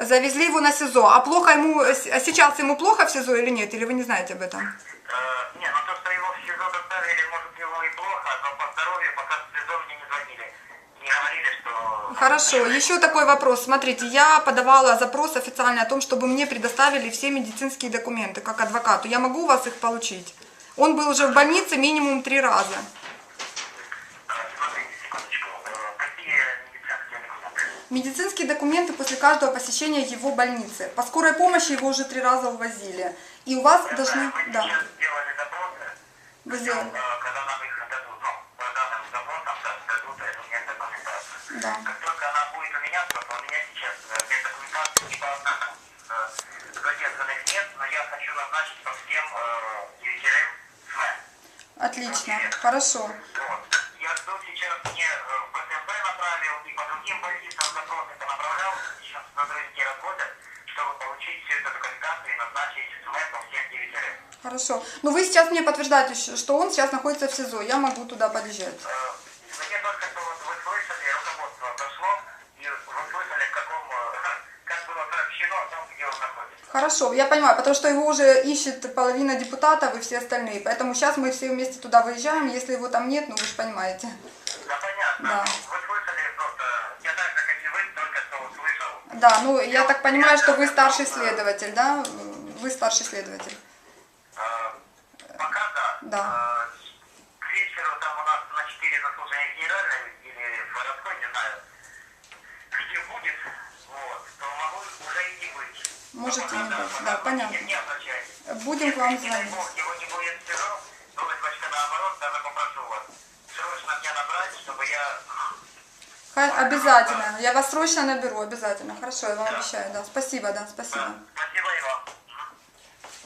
Завезли его на СИЗО. А плохо ему, а сейчас ему плохо в СИЗО или нет? Или вы не знаете об этом? Э, не, ну то, что его в СИЗО доставили, может, его и плохо, но по здоровью пока в СИЗО мне не звонили. Не говорили, что... Хорошо, еще такой вопрос. Смотрите, я подавала запрос официальный о том, чтобы мне предоставили все медицинские документы, как адвокату. Я могу у вас их получить? Он был уже в больнице минимум три раза. Э, Смотрите, секундочку. Э, Какие медицинские документы? Медицинские документы после каждого посещения его больницы. По скорой помощи его уже три раза увозили. И у вас должны... Вы Да, сделали запросы, вы сделали. э, когда нам их дадут. Ну, по данным запросам да, дадут эту меддокументацию. Да. Как только она будет у меня, просто у меня сейчас э, меддокументации не по одному э, задержанных нет, но я хочу назначить по всем э, СМЭ. Отлично, хорошо. Вот. Я жду сейчас мне э, в ПТБ направил и по другим больницам запросы направлял. Сейчас сотрудники работают, чтобы получить всю эту документацию и назначить СМЭ по всем. Хорошо. Ну вы сейчас мне подтверждаете, что он сейчас находится в СИЗО. Я могу туда подъезжать. Э, Мне только что вот вы слышали, руководство дошло, и вы слышали, в каком, э, как было сообщено о том, где он находится. Хорошо, я понимаю, потому что его уже ищет половина депутатов и все остальные. Поэтому сейчас мы все вместе туда выезжаем. Если его там нет, ну вы же понимаете. Да, понятно. Да. Вы слышали просто, я так же, как и вы, только что услышал. Да, ну я так понимаю, что вы старший следователь, да? Вы старший следователь. Э, Пока да. Да. Э, К вечеру там у нас на 4 заслужения генеральной или в городской, не знаю, где будет, вот, то могу уже и не быть. Но Можете не быть, да, понятно. Будем к вам звонить. бог, его не будет в СИЗО, просьбочка наоборот, даже попрошу вас срочно мне набрать, чтобы я... Ха- Обязательно. Я вас срочно наберу, обязательно. Хорошо, я вам обещаю, да. Спасибо, да, спасибо.